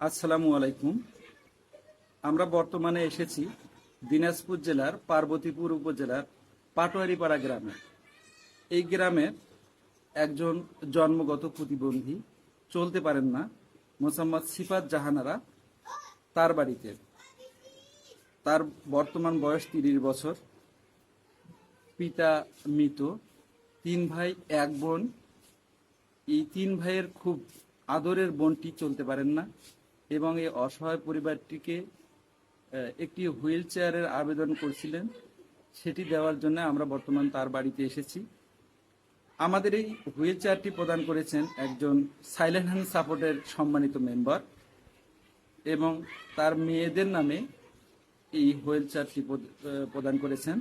আসসালামু আলাইকুম। আমরা বর্তমানে এসেছি দিনাজপুর জেলার পার্বতীপুর উপজেলার পাটোয়ারিপাড়া গ্রামে। এই গ্রামের একজন জন্মগত প্রতিবন্ধী চলতে পারেন না, মোসাম্মদ সিফাত জাহানারা তার বাড়িতে। তার বর্তমান বয়স তিরিশ বছর। পিতা মৃত। তিন ভাই, এক বোন। এই তিন ভাইয়ের খুব আদরের বোনটি চলতে পারেন না। এবং এই অসহায় পরিবারটিকে একটি হুইল চেয়ারের আবেদন করছিলেন। সেটি দেওয়ার জন্য আমরা বর্তমান তার বাড়িতে এসেছি। আমাদের এই হুইল চেয়ারটি প্রদান করেছেন একজন সাইলেন্ট হ্যান্ড সাপোর্টের সম্মানিত মেম্বার এবং তার মেয়েদের নামে এই হুইল চেয়ারটি প্রদ- প্রদান করেছেন।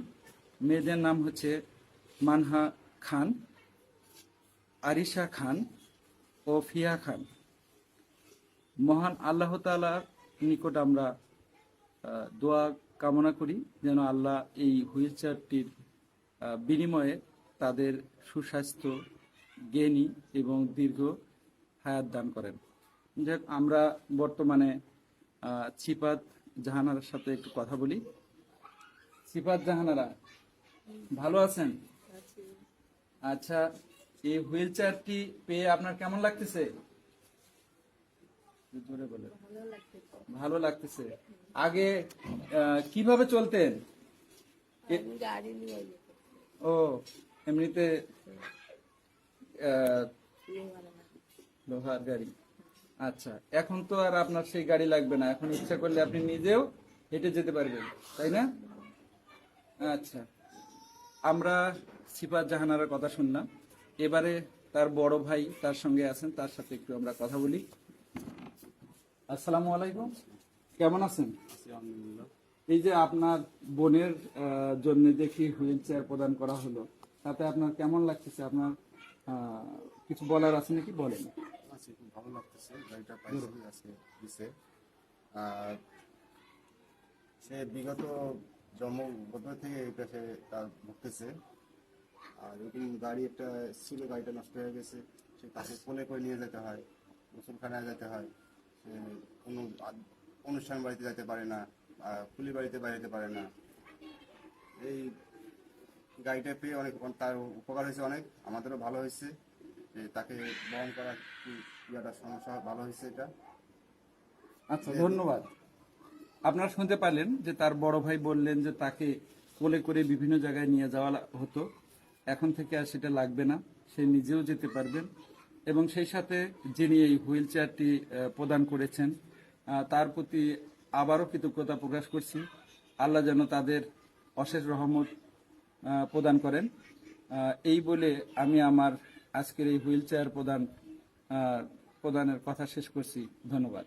মেয়েদের নাম হচ্ছে মানহা খান, আরিশা খান ও ফিয়া খান। মহান আল্লাহ তালার নিকট আমরা দোয়া কামনা করি যেন আল্লাহ এই হুইল চেয়ারটির বিনিময়ে তাদের সুস্বাস্থ্য জ্ঞানী এবং দীর্ঘ হায়াত দান করেন। যাক আমরা বর্তমানে ছিপাত জাহানার সাথে একটু কথা বলি। চিপাত জাহানারা ভালো আছেন? আচ্ছা এই হুইল চেয়ারটি পেয়ে আপনার কেমন লাগতেছে? জোরে বলেন। ভালো লাগতেছে। আগে কীভাবে চলতেন? ও এমনিতে। লোহার গাড়ি। আচ্ছা এখন তো আর আপনার সেই গাড়ি লাগবে না। এখন ইচ্ছা করলে আপনি নিজেও হেঁটে যেতে পারবেন তাই না? আচ্ছা আমরা সিফাত জাহানারের কথা শুনলাম। এবারে তার বড় ভাই তার সঙ্গে আছেন তার সাথে একটু আমরা কথা বলি। আসসালামু আলাইকুম। কেমন আছেন? এই যে আপনার বোনের জন্য দেখি হুইল চেয়ার প্রদান করা হলো তাতে আপনার কেমন লাগতেছে? আপনার কিছু বলার আছে নাকি? বলেন। ভালো লাগতেছে। গাড়িটা পাইছে দিছে। আর সে বিগত জন্মগত থেকে এটা সে তার ভুগতেছে। আর এরকম গাড়ি একটা ছিল গাড়িটা নষ্ট হয়ে গেছে। সে তাকে কোলে করে নিয়ে যেতে হয় গোসলখানায় যেতে হয়। কোনো অনুষ্ঠান বাড়িতে যেতে পারে না কুলি বাড়িতে বাইরে পারে না। এই গাড়িটা পেয়ে অনেক তার উপকার হয়েছে অনেক, আমাদেরও ভালো হয়েছে। তাকে বহন করার ইয়াটা সমস্যা, ভালো হয়েছে এটা। আচ্ছা ধন্যবাদ। আপনারা শুনতে পারলেন যে তার বড় ভাই বললেন যে তাকে কোলে করে বিভিন্ন জায়গায় নিয়ে যাওয়া হতো। এখন থেকে আর সেটা লাগবে না, সে নিজেও যেতে পারবেন। এবং সেই সাথে যিনি এই হুইল চেয়ারটি প্রদান করেছেন তার প্রতি আবারও কৃতজ্ঞতা প্রকাশ করছি। আল্লাহ যেন তাদের অশেষ রহমত প্রদান করেন। এই বলে আমি আমার আজকের এই হুইল চেয়ার প্রদান প্রদানের কথা শেষ করছি। ধন্যবাদ।